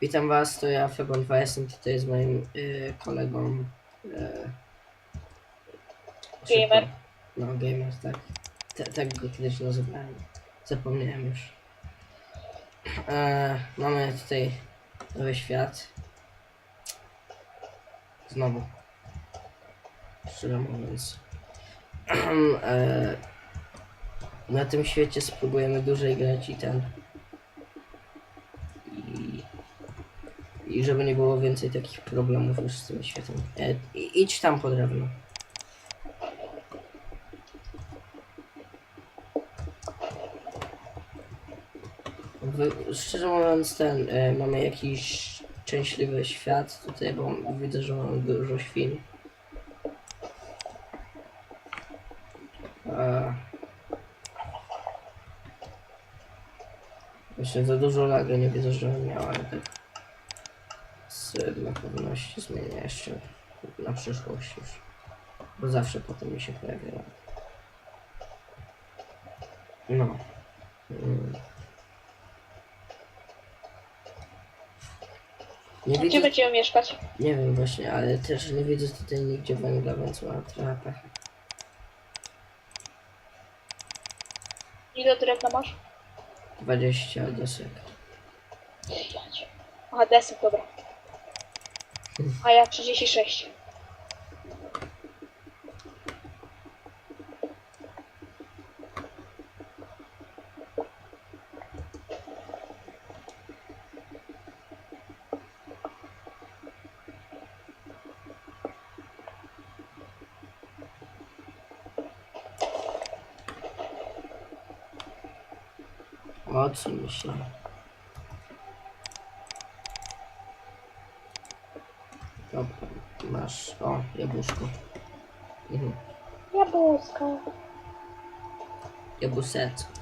Witam was, to ja Febon 2 jestem tutaj z moim y, kolegą. Y, Gamer. szybko. No, gamer, tak. Te, tak go kiedyś nazywałem. Zapomniałem już. E, mamy tutaj nowy świat. Znowu. Szczerze mówiąc. e, na tym świecie spróbujemy dłużej grać i ten. I żeby nie było więcej takich problemów już z tym światem. E, idź tam po drewno. Wy, szczerze mówiąc, ten e, mamy jakiś szczęśliwy świat tutaj, bo widzę, że mamy dużo świn. E, Myślę, za dużo lagę nie widzę, że miała, ale tak na pewności zmienię jeszcze na przyszłość już. Bo zawsze potem mi się pojawia. No. Mm. Nie Gdzie widzę, będziemy mieszkać? nie wiem właśnie, ale też nie widzę tutaj nigdzie węgla, więc mam trochę pecha. Ile drewna masz? 20 desek. Jać. Aha, desek, dobra. A ja 36. Odsuń się. Dobra, masz. O, jabłuszko. Mhm. Jabłusko. Jabłusecko.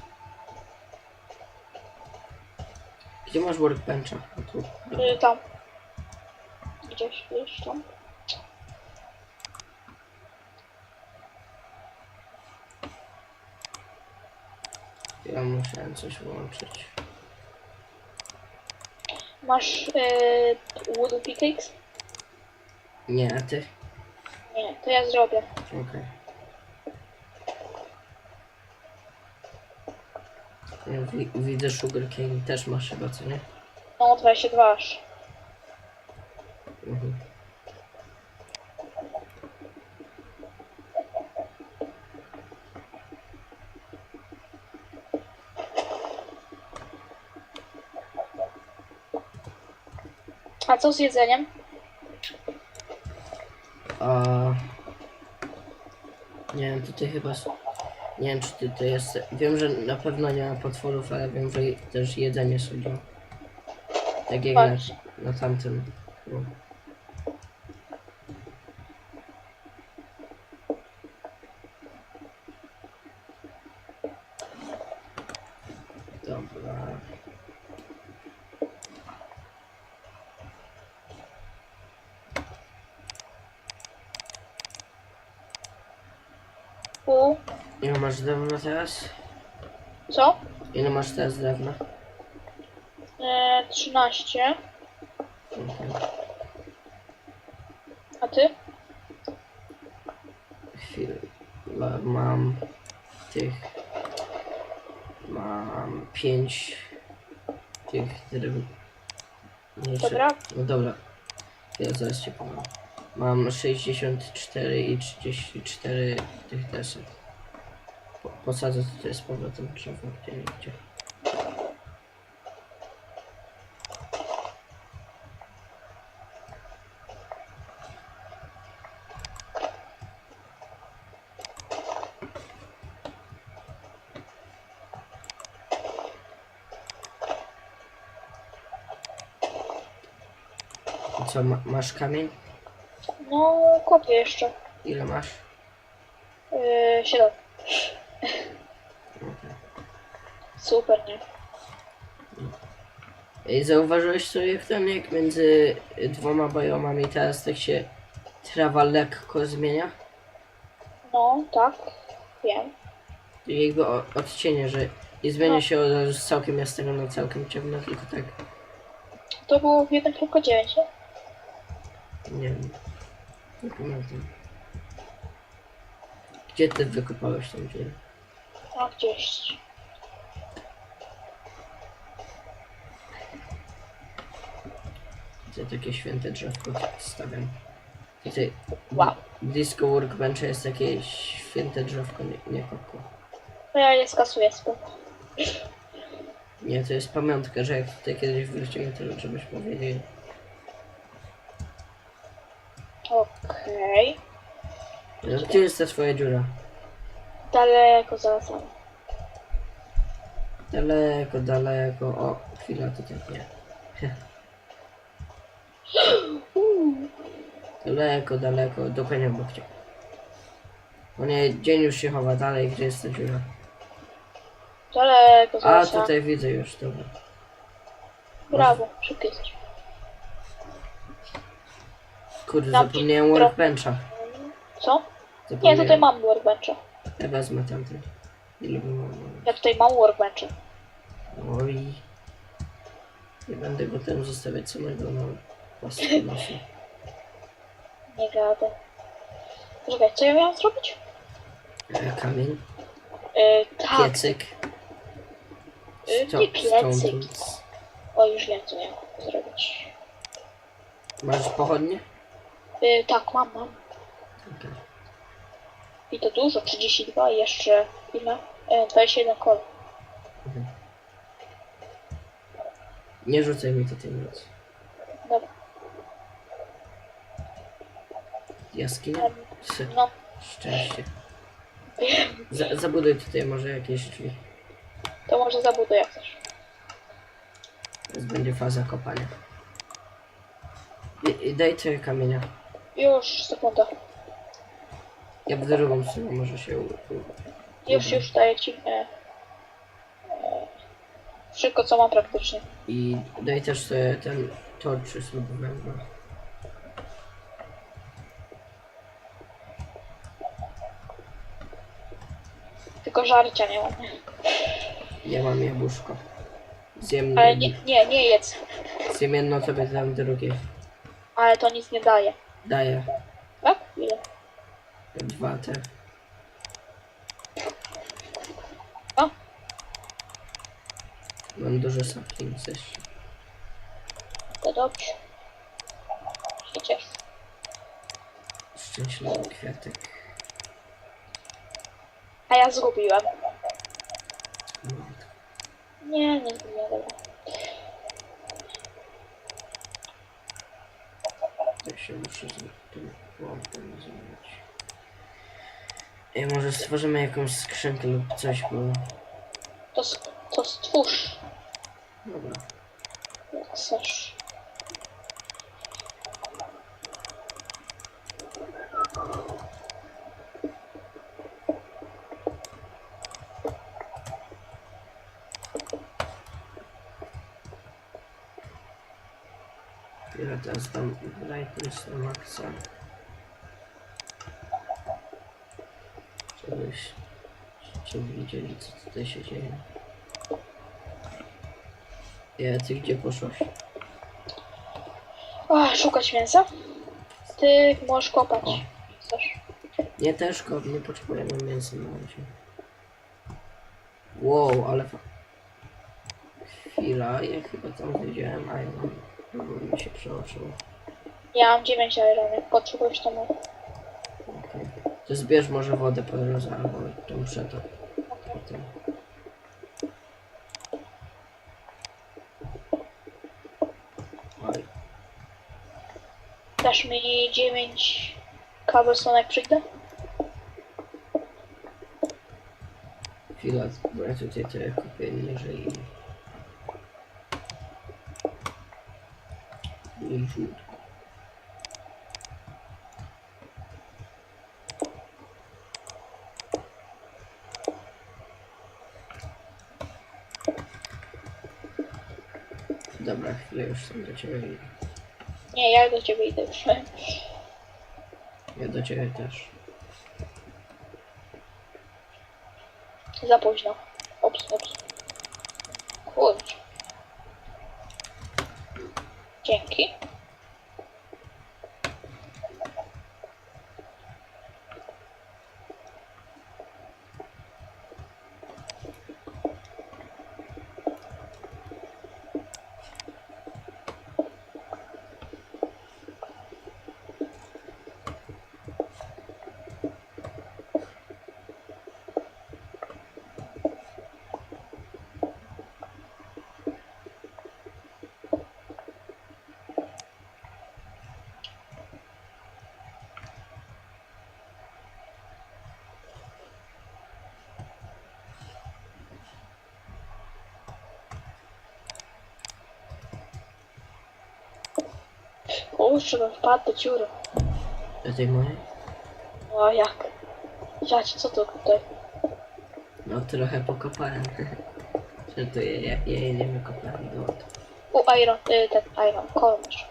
Gdzie masz workbencha? O, tu. Y, tam. Gdzieś, gdzieś tam. Ja musiałem coś włączyć. Masz y, wood pickaxe? Nie, a ty? Nie, to ja zrobię. Okej. Ja wi- Widzę sugarcane też masz chyba, co nie? No, 22 aż. Mhm. A co z jedzeniem? A... Nie wiem, tutaj chyba... Nie wiem, czy ty to jest... Wiem, że na pewno nie ma potworów, ale wiem, że też jedzenie sobie. Tak jak na, Patrz. na tamtym. No. Dobra. Pół. Ile masz drewna teraz? Co? Ile masz teraz drewna? Y, 13. Okej. A ty? Chwilę. Ma- Mam tych. Mam pięć tych drew. Nie, czy- Dobra. No dobra. Ja zaraz cię powiem. Mam 64 i 34 tych desek. Po, posadzę tutaj z powrotem drzewo, gdzie nie co, ma, masz kamień? No, kopię jeszcze. Ile masz? Yy, 7. Okej. Super, nie? Ej, zauważyłeś sobie jak tam jak między dwoma biomami teraz tak się trawa lekko zmienia? No, tak. Wiem. Jakby o- odcienie, że nie zmienia No. się od razu z całkiem jasnego na całkiem ciemno, tylko tak to było w 1.9, nie? Nie wiem. Nie. Gdzie ty wykopałeś tą dziurę? A gdzieś. Gdzie takie święte drzewko stawiam. Tutaj Wow. Disco Workbench jest takie święte drzewko, nie, nie kokło. No ja je skasuję spoko. Nie, to jest pamiątka, że jak tutaj kiedyś wrócimy, to żebyś powiedzieli. Okej. No, gdzie jest ta twoja dziura? Daleko zaraz. Daleko, daleko. O, chwila, tutaj nie. Daleko, daleko, dokładnie obok ciebie. O nie, dzień już się chowa dalej, gdzie jest ta dziura? Daleko A, zaraz. tutaj widzę już, dobra. Brawo, szybki jesteś. Kurde, Dam ci zapomniałem trochę. workbencha. Co? Nie, Zapomniałem. tutaj mam workbencha. Ja wezmę tamten. Ile by mam? Ja tutaj mam workbencha. Oj. Nie będę go tam zostawiać samego na własnym nosie. Nie gadę. Czekaj, co ja miałam zrobić? E, Kamień, Yy, tak. piecyk. Y, sto- nie piecyk. O, już wiem, co miałam zrobić. Masz pochodnie? Yy, tak, mam, mam. I to dużo, 32 i jeszcze ile? Yy, 21 kol. Nie rzucaj mi tutaj nic. Dobra. Jaskinia? Em, Sy, No, Szczęście. Za, zabuduj tutaj może jakieś drzwi. to może zabuduję jak chcesz. Teraz będzie faza kopania. I, i daj kamienia. Już, sekunda. Ja w drugą stronę może się u, u, Już, już daję ci. E, e, wszystko, co mam praktycznie. I daj też sobie ten torch czy sobie węgla. Tylko żarcia nie mam. Ja mam jabłuszko. Zjem, Ale nie, nie, nie jedz. zjem jedno, tobie dam drugie. Ale to nic nie daje. Daję? Dwa te. O, Mam dużo saplings jeszcze. to dobrze. Się cieszę. Szczęśliwy kwiatek. A ja zgubiłem. Matko. Nie, nie zgubiłem, dobra. Ja się muszę z tym łąkiem zrobić. I może stworzymy jakąś skrzynkę lub coś, bo... To, to stwórz, Dobra. jak chcesz. Ja teraz dam brightness na maksa. Żebyście widzieli co tutaj się dzieje. Ja, ty gdzie poszłaś? O, szukać mięsa? Ty możesz kopać. O. Chcesz? Nie też go, nie potrzebujemy mięsa na razie. Wow, ale fa... Chwila, ja chyba tam widziałem Iron. Mi się przeoczyło. Ja mam 9 ironek. Potrzebujesz to mu. To zbierz może wodę po drodze albo tą przetop. Potem. Oj, Dasz mi 9 cobblestone jak przyjdę? chwila, bo ja tutaj to kupię niżej. I rzut. Dobra, chwilę już sam do ciebie idę. Nie, ja do ciebie idę już. Ja do ciebie też. Za późno. Ops, ops. Kurczę. Dzięki. Kurczę, bym wpadł do dziury. Mojej? No jak? Jać, co to tutaj? No trochę pokopałem. To ja, ja, nie wykopałem do od. U, iron, y, ten iron, kolmasz.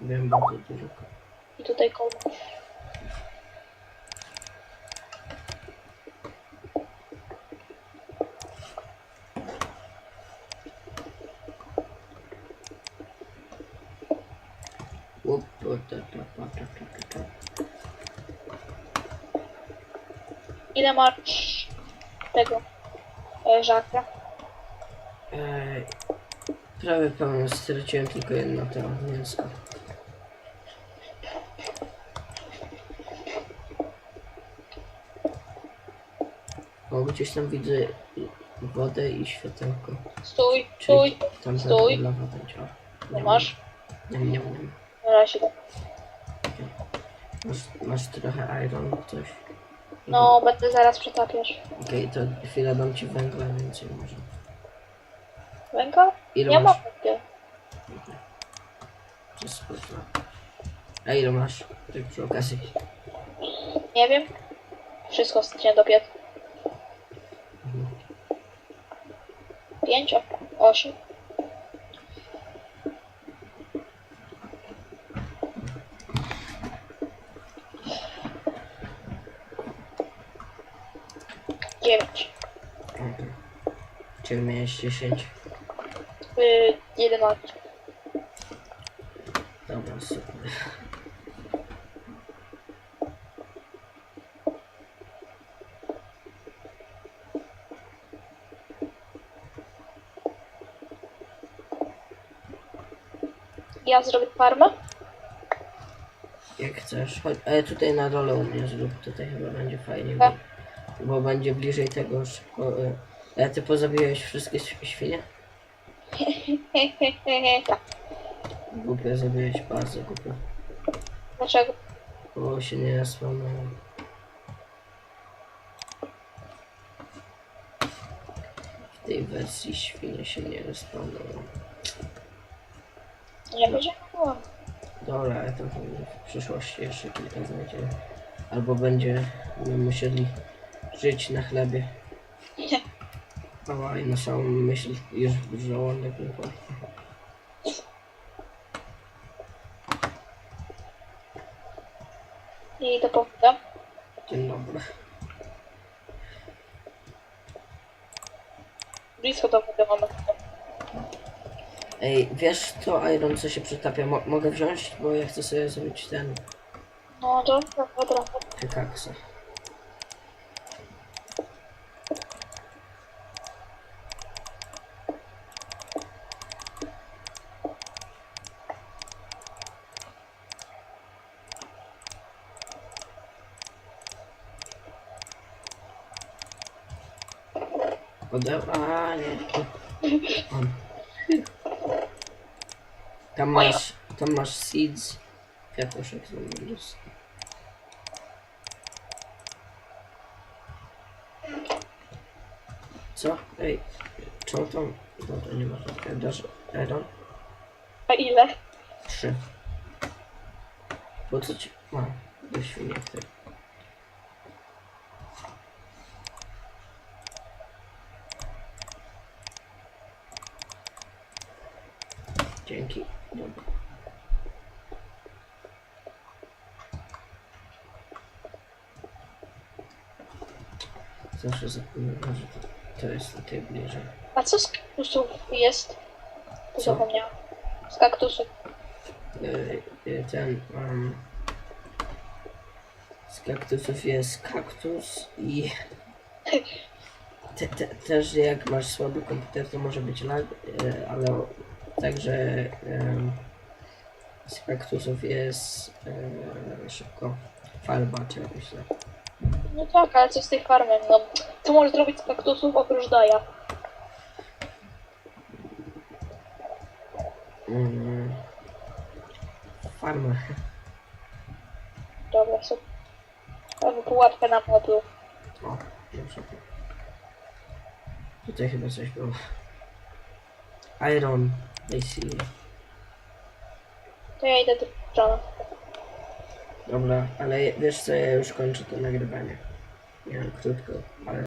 Wiem bardzo dużo. I tutaj kolmasz. Łup, o, ta, ta, ta, ta, ta, ta, ta. Ile masz tego e, żakra? Ej, prawie pełno straciłem tylko jedno to mięsko. O, gdzieś tam widzę wodę i światełko. Stój, Czyli stój. tam stój. Nie masz? Nie, nie. Na razie. Masz, masz trochę iron, coś. No, będę zaraz przetapiać. Okej, to chwilę dam ci węgla więcej może. Węgla? Ile Nie masz? mam węgla. To jest spoko. A ile masz? Tak przy okazji. Nie wiem. Wszystko wstanie do piecu. Mhm. Pięć, o- osiem. Dziewięć. Okej. Ciebie miałeś 10. Y, jedenaście. Dobra, super. Ja zrobię farmę? Jak chcesz, chodź, ale tutaj na dole u mnie zrób, tutaj chyba będzie fajnie, bo, Tak. bo będzie bliżej tego szybko. y, A ty pozabiłeś wszystkie ś- świnie? Głupio zabiłeś, bardzo głupio. Dlaczego? Bo się nie respawnują. W tej wersji świnie się nie respawnują. Nie będzie było. Dobra, ale to w przyszłości jeszcze kilka znajdziemy. Albo będziemy musieli żyć na chlebie. O, i na samą myśl już żołądek nie płaci. I to powiem. Dzień dobry. Blisko do wody mamy. Ej, wiesz to iron co się przytapia? Mo mogę wziąć, bo ja chcę sobie zrobić ten No dobra, dobra. pykaksa. Ode... A nie. On. Tam masz, tam masz seeds. Kwiatuszek zrobił. Co? Ej, czemu tam... Dobra, nie ma. Dasz Iron? A ile? Trzy. Po co ci... Ma, do świniek ty. Dzięki. Dobra. Zapominam, że to, to jest tutaj bliżej. A co z kaktusów jest? Co? Zapomniałam. Z kaktusów. y, y, ten um, z kaktusów jest kaktus i te, te, też jak masz słaby komputer to może być lag, y, ale także em, z kaktusów jest y, szybko farba czy jakoś tak. No tak, ale co z tej farmy? No, co możesz zrobić z kaktusów oprócz daja? Mm, farmę. Dobra, super. Albo pułapkę na modlu. O, dobrze. Tutaj chyba coś było. Iron, I see. To ja idę do Johna. Dobra, ale wiesz co, ja już kończę to nagrywanie. Nie wiem, krótko, ale